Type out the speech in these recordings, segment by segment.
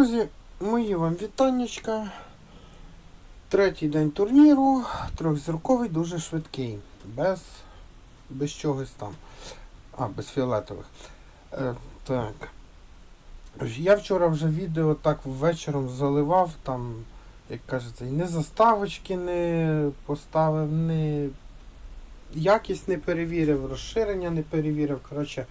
Друзі, мої вам вітаннячка. Третій день турніру, трьохзірковий, дуже швидкий. Без, без чогось там. А, без фіолетових. Е, так. Я вчора вже відео так вечором заливав, там, як кажеться, і не заставочки не поставив, не якість не перевірив, розширення не перевірив. Коротше,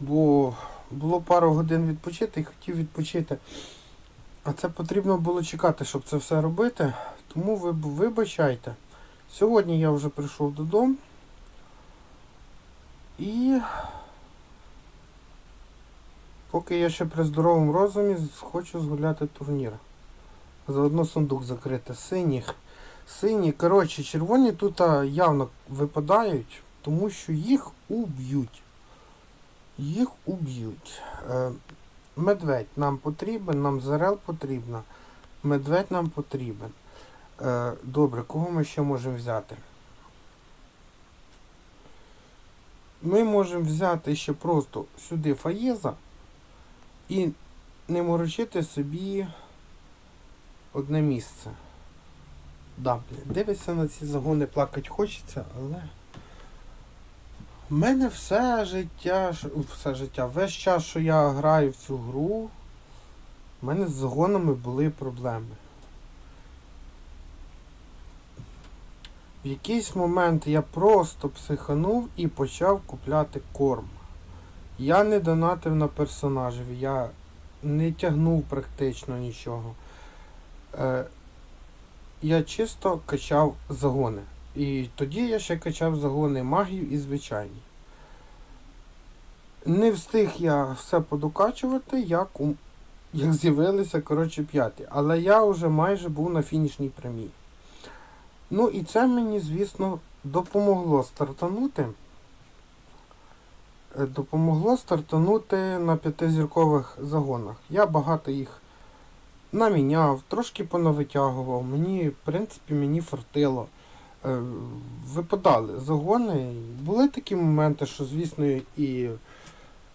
бо було пару годин відпочити і хотів відпочити. А це потрібно було чекати, щоб це все робити. Тому ви вибачайте. Сьогодні я вже прийшов додому і поки я ще при здоровому розумі хочу згуляти турнір. Заодно сундук закрити. Синіх. Сині, коротше, червоні тут явно випадають, тому що їх уб'ють. Їх уб'ють. Е, медведь нам потрібен, нам зарел потрібна. Медведь нам потрібен. Е, добре, кого ми ще можемо взяти? Ми можемо взяти ще просто сюди фаєза і не морочити собі одне місце. Да, дивишся на ці загони, плакати хочеться, але. У мене все життя, все життя, весь час, що я граю в цю гру, в мене з загонами були проблеми. В якийсь момент я просто психанув і почав купляти корм. Я не донатив на персонажів, я не тягнув практично нічого. Е, я чисто качав загони. І тоді я ще качав загони магію і звичайні. Не встиг я все подокачувати, як, у- як з'явилися коротше, п'яті. Але я вже майже був на фінішній прямій. Ну і це мені, звісно, допомогло стартанути. Е, Допомогло стартанути на п'ятизіркових загонах. Я багато їх наміняв, трошки понавитягував. Мені, в принципі, мені фартило. Е, Випадали загони. Були такі моменти, що, звісно, і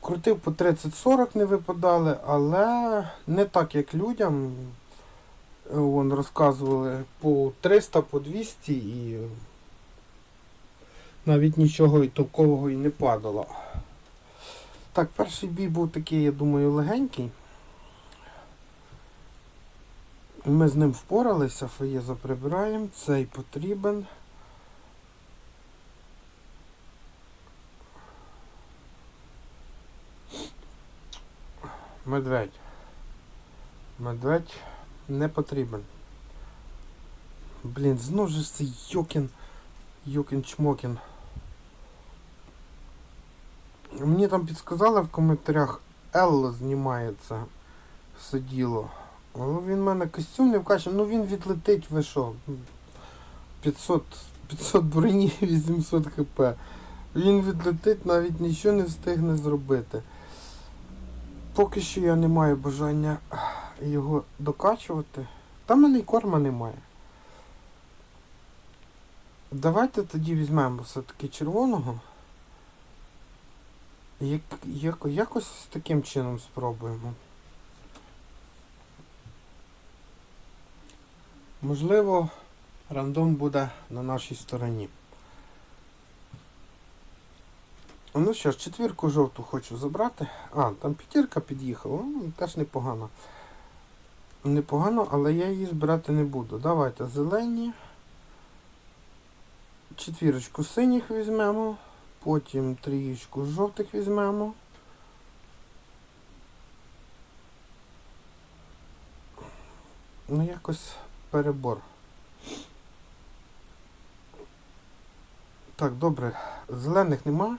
крутив по 30-40 не випадали, але не так, як людям. Вон розказували по 300, по 200 і навіть нічого і толкового і не падало. Так, перший бій був такий, я думаю, легенький. Ми з ним впоралися, фаєза прибираємо, цей потрібен. Медведь. Медведь не потрібен. Блін, знов же ж цей Йокін. Йокін Чмокін. Мені там підсказали в коментарях, Елла знімається все діло. Але він в мене костюм не вкачаний, ну він відлетить, ви що? 500, 500 броні, 800 хп. Він відлетить, навіть нічого не встигне зробити. Поки що я не маю бажання його докачувати. Та мене й корма немає. Давайте тоді візьмемо все-таки червоного. Як, як, якось таким чином спробуємо. Можливо, рандом буде на нашій стороні. Ну що ж, четвірку жовту хочу забрати. А, там п'ятірка під'їхала, ну, теж непогано. Непогано, але я її збирати не буду. Давайте зелені. Четвірочку синіх візьмемо. Потім трієчку жовтих візьмемо. Ну, якось перебор. Так, добре. Зелених нема.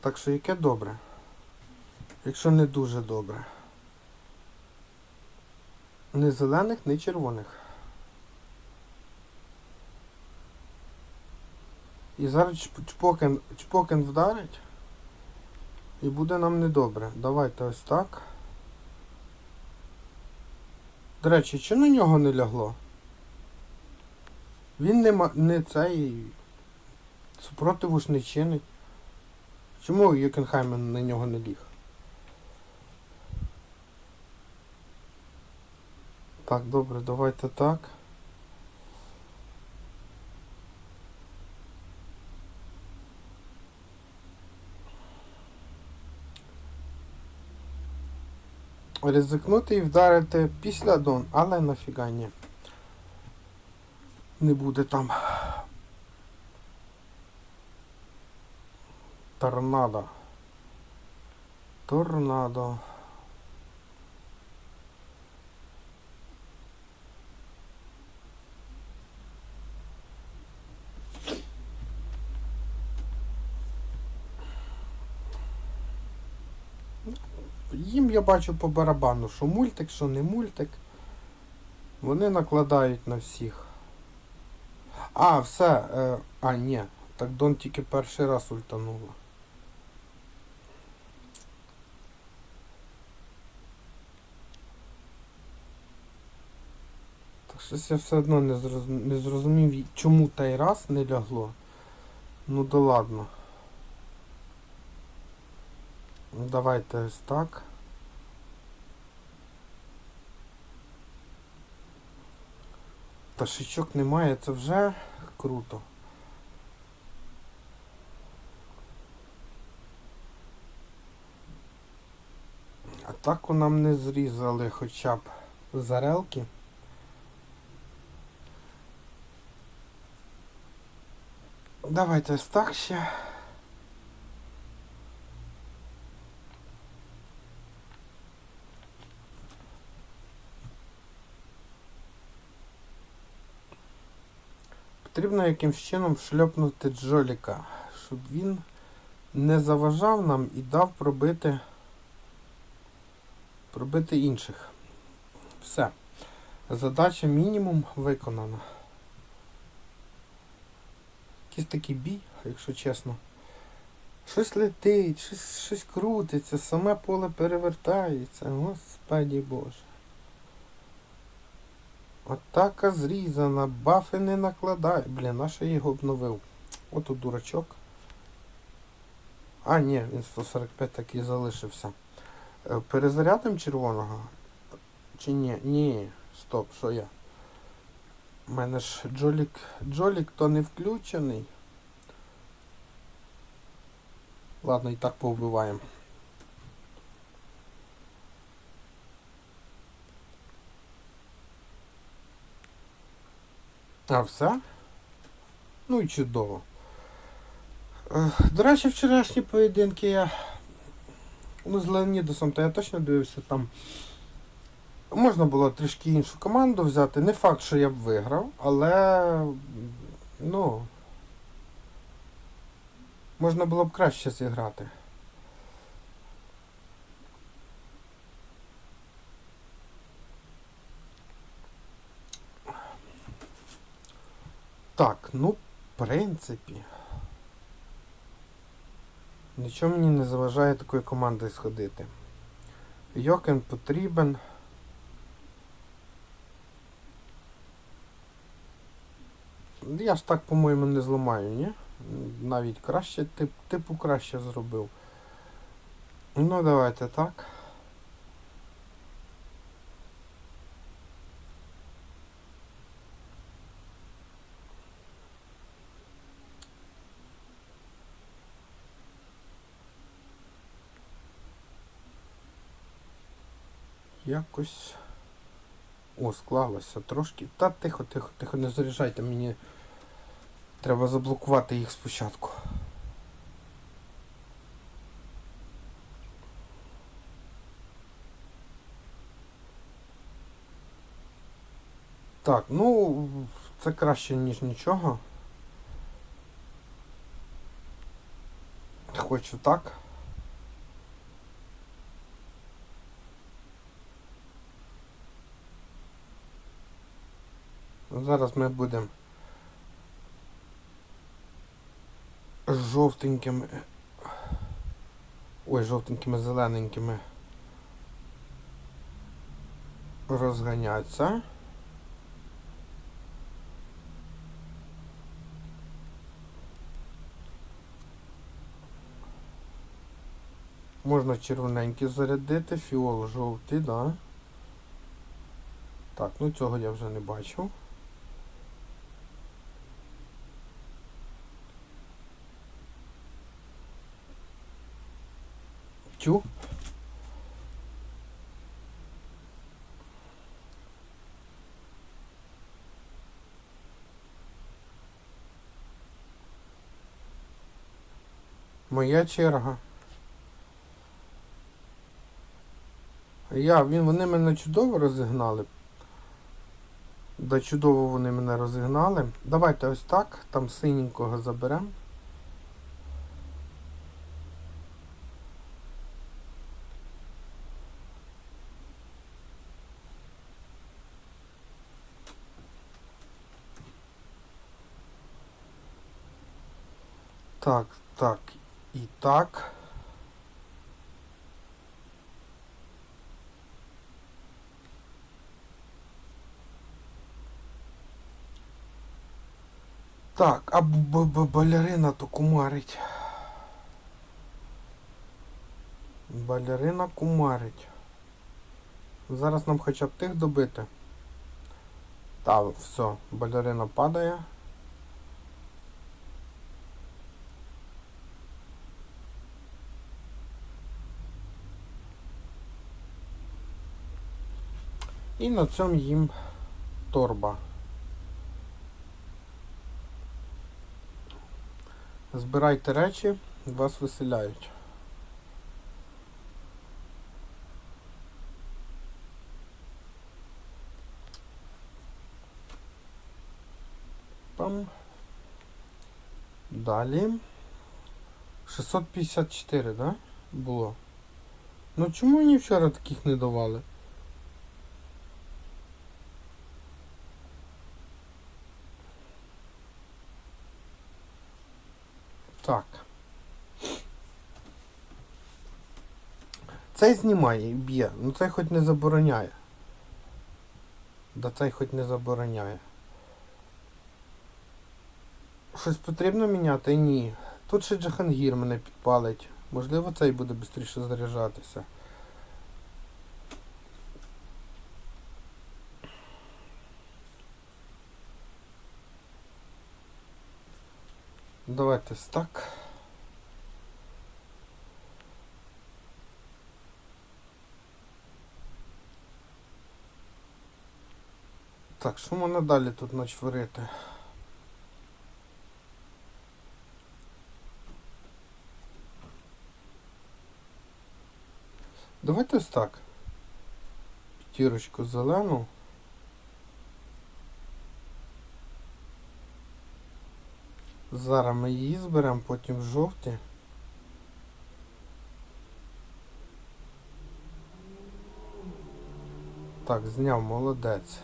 Так що яке добре? Якщо не дуже добре. Не зелених, не червоних. І зараз чпокен, чпокен вдарить. І буде нам недобре. Давайте ось так. До речі, чи на нього не лягло? Він не ма... не цей супротиву ж не чинить. Чому Юкенхаймен на нього не ліг? Так, добре, давайте так. Ризикнути і вдарити після дон, але нафіга ні. Не буде там. Торнадо. Торнадо. Їм я бачу по барабану, що мультик, що не мультик. Вони накладають на всіх. А, все. Е, а, ні. Так Дон тільки перший раз ультанула. Так щось я все одно не, зроз... не зрозумів, чому той раз не лягло. Ну да ладно. Давайте ось так. Ташичок немає, це вже круто. Атаку нам не зрізали хоча б зарелки. Давайте так ще. Потрібно якимсь чином шльопнути Джоліка, щоб він не заважав нам і дав пробити пробити інших. Все. Задача мінімум виконана. Якийсь такий бій, якщо чесно. Щось летить, щось, щось крутиться, саме поле перевертається. Господі Боже. Атака зрізана, бафи не накладає. Блін, а що я його обновив? Ото дурачок. А, ні, він 145 так і залишився. Е, Перезарядим червоного? Чи ні? Ні. Стоп, що я? У мене ж Джолік. Джолік то не включений. Ладно, і так повбиваємо. А все? Ну і чудово. Е, До речі, вчорашні поєдинки я. Ну, з Леонідосом, то я точно дивився там. Можна було трішки іншу команду взяти. Не факт, що я б виграв, але. Ну. Можна було б краще зіграти. Так, ну, в принципі. Нічого мені не заважає такою командою сходити. Йокен потрібен. Я ж так, по-моєму, не зламаю, ні? Навіть краще, тип, типу краще зробив. Ну, давайте так. Якось. О, склалося трошки. Та тихо, тихо, тихо, не заряджайте мені. Треба заблокувати їх спочатку. Так, ну, це краще, ніж нічого. Хочу так. Зараз ми будемо жовтенькими. Ой, жовтенькими, зелененькими розганятися. Можна червоненький зарядити, фіол жовтий, да. Так, ну цього я вже не бачу. Моя черга. Я, він, вони мене чудово розігнали. Да чудово вони мене розігнали. Давайте ось так, там синенького заберемо. Так, так і так. Так, а б- балерина то кумарить. Балерина кумарить. Зараз нам хоча б тих добити. Та, все, балерина падає. І на цьому їм торба. Збирайте речі, вас виселяють. Пам. Далі. 654, да? Було. Ну чому мені вчора таких не давали? Так. Цей знімає і б'є. Ну цей хоч не забороняє. Да цей хоч не забороняє. Щось потрібно міняти? Ні. Тут ще Джахангір мене підпалить. Можливо, цей буде швидше заряджатися. Давайте так. Так, що можна далі тут начворити? Давайте ось так. П'ятірочку зелену. Зараз ми її зберемо, потім жовті. Так, зняв, молодець.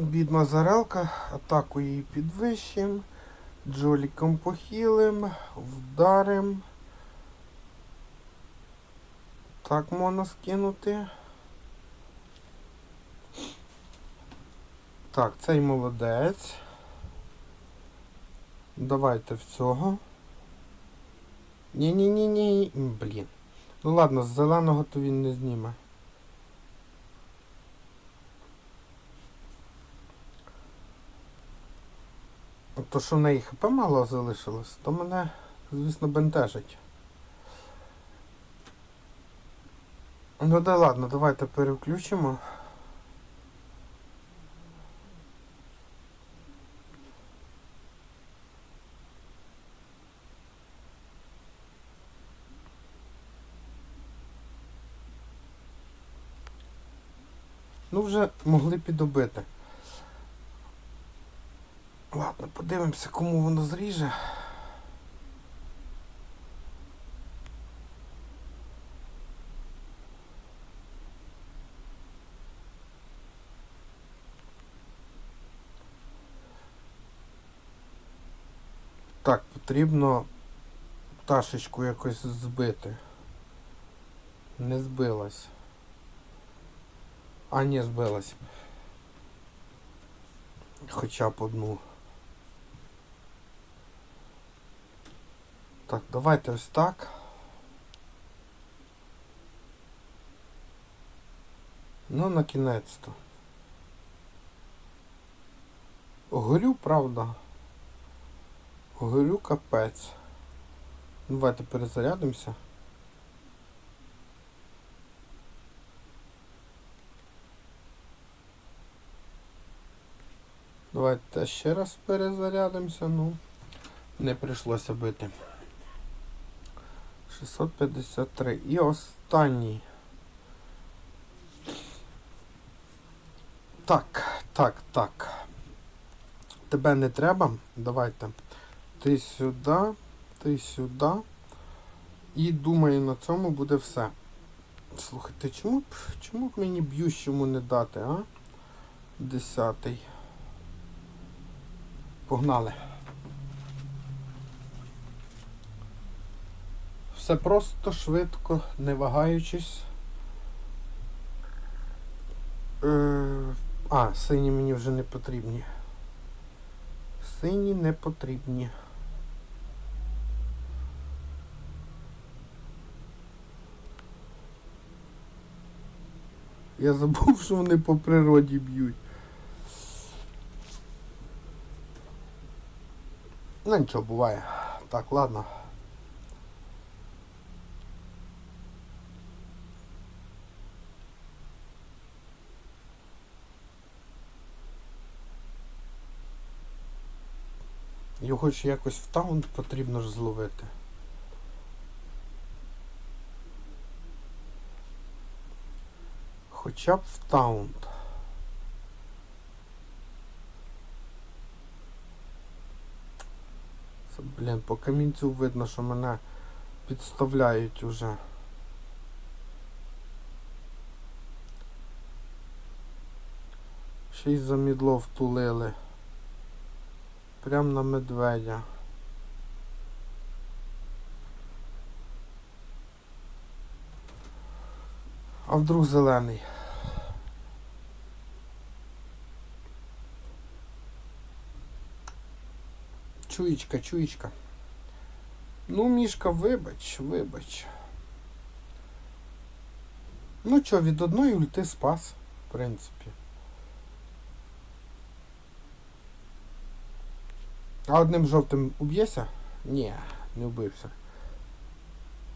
Бідна зарелка, атаку її підвищим, джоліком похилим, вдарим. Так можна скинути. Так, цей молодець. Давайте в цього. Ні-ні-ні-ні. Блін. Ну ладно, з зеленого то він не зніме. То, що в неї хп мало залишилось, то мене, звісно, бентежить. Ну да ладно, давайте переключимо. Ну вже могли підобити. Ладно, подивимося, кому воно зріже. Так, потрібно пташечку якось збити. Не збилась. А, ні, збилась. Хоча б одну. Так, давайте ось так. Ну, на кінець-то. Горю, правда. Горю капець. Ну, Давайте перезарядимося. Давайте ще раз перезарядимося, ну. Не прийшлося бити. 653. І останній. Так, так, так. Тебе не треба. Давайте. Ти сюди, ти сюди. І думаю, на цьому буде все. Слухайте, чому б чому б мені б'ющому не дати, а? Десятий. Погнали. Все просто, швидко, не вагаючись. Е, а, сині мені вже не потрібні. Сині не потрібні. Я забув, що вони по природі б'ють. Ну нічого буває. Так, ладно. Його ж якось в таунт потрібно ж зловити. Хоча б в таунт. Блін, по камінцю видно, що мене підставляють уже. Ще й за мідло втулили. Прям на медведя. А вдруг зелений. Чуєчка, чуєчка. Ну, мішка, вибач, вибач. Ну що, від одної ульти спас, в принципі. А одним жовтим уб'єся? Ні, не вбився.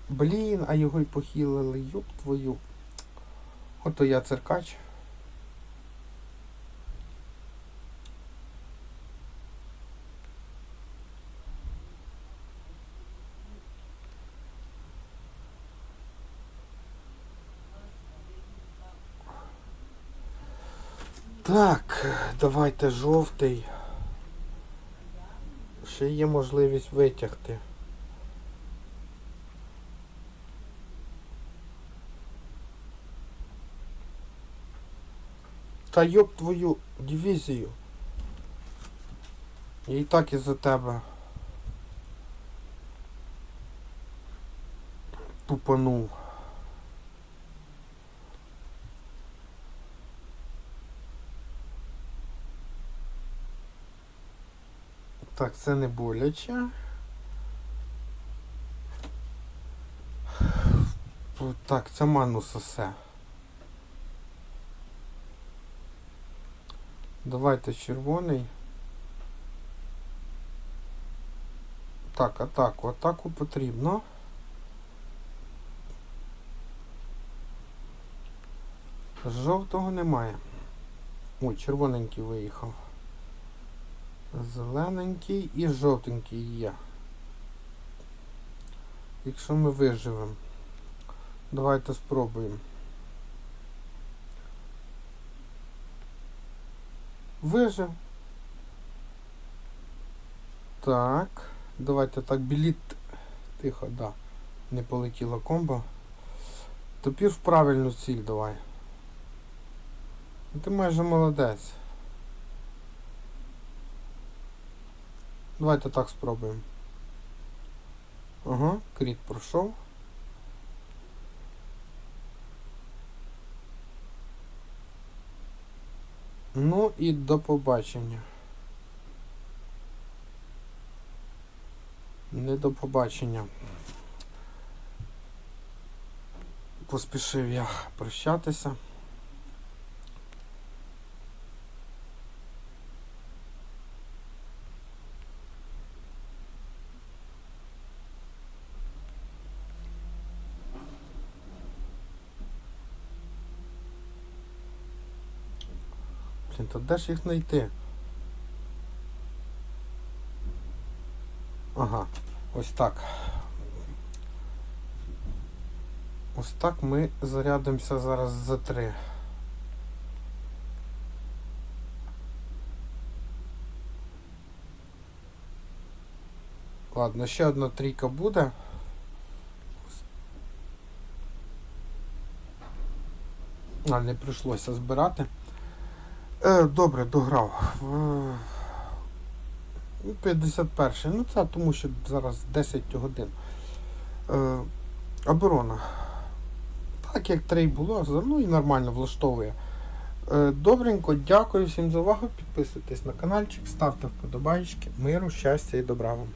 Блін, а його й похилили, юб твою. Ото я циркач. Так, давайте жовтий. Ще є можливість витягти. Та йоб твою дивізію. Я і так із-за тебе. Тупанув. Так, це не боляче. Так, це ману сосе. Давайте червоний. Так, атаку. Атаку потрібно. Жовтого немає. Ой, червоненький виїхав. Зелененький і жовтенький є. Якщо ми виживемо. Давайте спробуємо. Вижив. Так. Давайте так, біліт. Тихо, да. Не полетіло комбо. Тепер в правильну ціль давай. Ти майже молодець. Давайте так спробуємо. Ага, кріт пройшов. Ну і до побачення. Не до побачення. Поспішив я прощатися. Де ж їх знайти? Ага, ось так. Ось так ми зарядимося зараз за три. Ладно, ще одна трійка буде. А, не прийшлося збирати. Е, добре, дограв. Е, ну, 51. Ну це тому що зараз 10 годин. Е, оборона. Так як 3 було, ну і нормально влаштовує. Добренько, дякую всім за увагу. Підписуйтесь на каналчик, ставте вподобайки. Миру, щастя і добра вам.